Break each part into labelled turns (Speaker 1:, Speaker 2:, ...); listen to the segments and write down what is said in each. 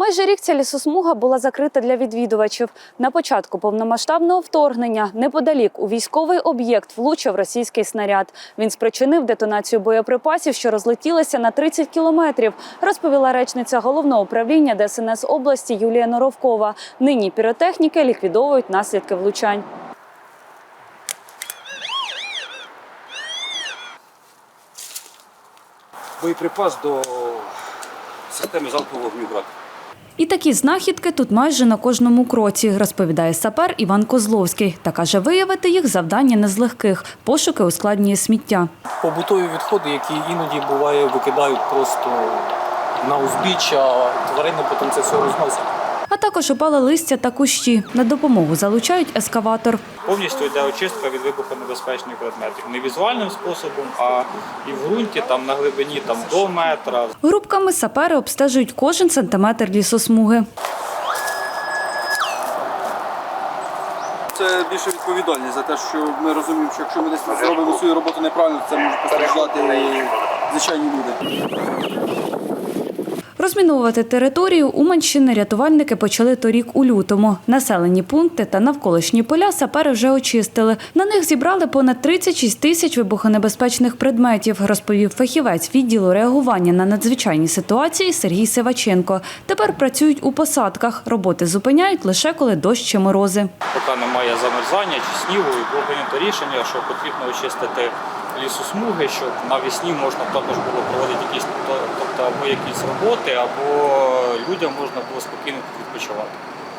Speaker 1: Майже рік ця лісосмуга була закрита для відвідувачів. На початку повномасштабного вторгнення неподалік у військовий об'єкт влучив російський снаряд. Він спричинив детонацію боєприпасів, що розлетілися на 30 кілометрів, розповіла речниця головного управління ДСНС області Юлія Норовкова. Нині піротехніки ліквідовують наслідки влучань.
Speaker 2: боєприпас до системи залпового вогню «Град».
Speaker 1: І такі знахідки тут майже на кожному кроці, розповідає сапер Іван Козловський. Та каже, виявити їх завдання не з легких. Пошуки ускладнює сміття.
Speaker 3: побутові відходи, які іноді буває викидають просто на узбіччя, тварини потім це все розносять.
Speaker 1: А також опале листя та кущі. На допомогу залучають ескаватор.
Speaker 4: Повністю йде очистка від вибухонебезпечних предметів. Не візуальним способом, а і в ґрунті, там на глибині там, до метра.
Speaker 1: Групками сапери обстежують кожен сантиметр лісосмуги.
Speaker 5: Це більше відповідальність за те, що ми розуміємо, що якщо ми десь зробимо свою роботу неправильно, то це може постраждати і звичайні люди.
Speaker 1: Розміновувати територію Уманщини рятувальники почали торік у лютому. Населені пункти та навколишні поля сапери вже очистили. На них зібрали понад 36 тисяч вибухонебезпечних предметів, розповів фахівець відділу реагування на надзвичайні ситуації Сергій Сиваченко. Тепер працюють у посадках. Роботи зупиняють лише коли дощ чи морози.
Speaker 4: Поки немає замерзання чи снігу, і було прийнято рішення, що потрібно очистити лісосмуги, щоб навесні можна також було проводити якісь то- тобто або якісь роботи, або людям можна було спокійно відпочивати.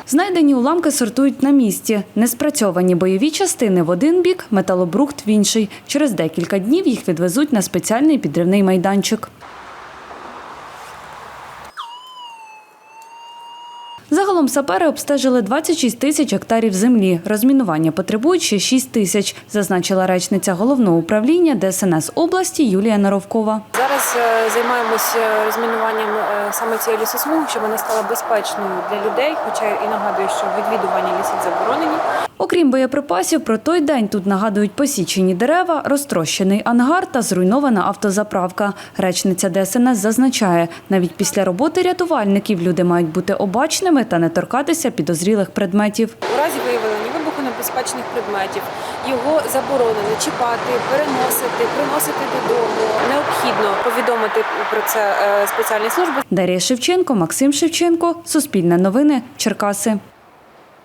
Speaker 1: Знайдені уламки сортують на місці. Неспрацьовані бойові частини в один бік, металобрухт в інший. Через декілька днів їх відвезуть на спеціальний підривний майданчик. Загалом сапери обстежили 26 тисяч гектарів землі. Розмінування потребують ще 6 тисяч, зазначила речниця головного управління ДСНС області Юлія Наровкова.
Speaker 6: Зараз е, займаємося розмінуванням е, саме цієї лісосмуги, щоб вона стала безпечною для людей. Хоча і нагадую, що відвідування лісів заборонені.
Speaker 1: Окрім боєприпасів, про той день тут нагадують посічені дерева, розтрощений ангар та зруйнована автозаправка. Речниця ДСНС зазначає, навіть після роботи рятувальників люди мають бути обачними та не торкатися підозрілих предметів.
Speaker 6: У разі виявлення вибухонебезпечних предметів його заборонено чіпати, переносити, приносити додому. Необхідно повідомити про це е, спеціальні служби.
Speaker 1: Дар'я Шевченко, Максим Шевченко, Суспільне новини, Черкаси.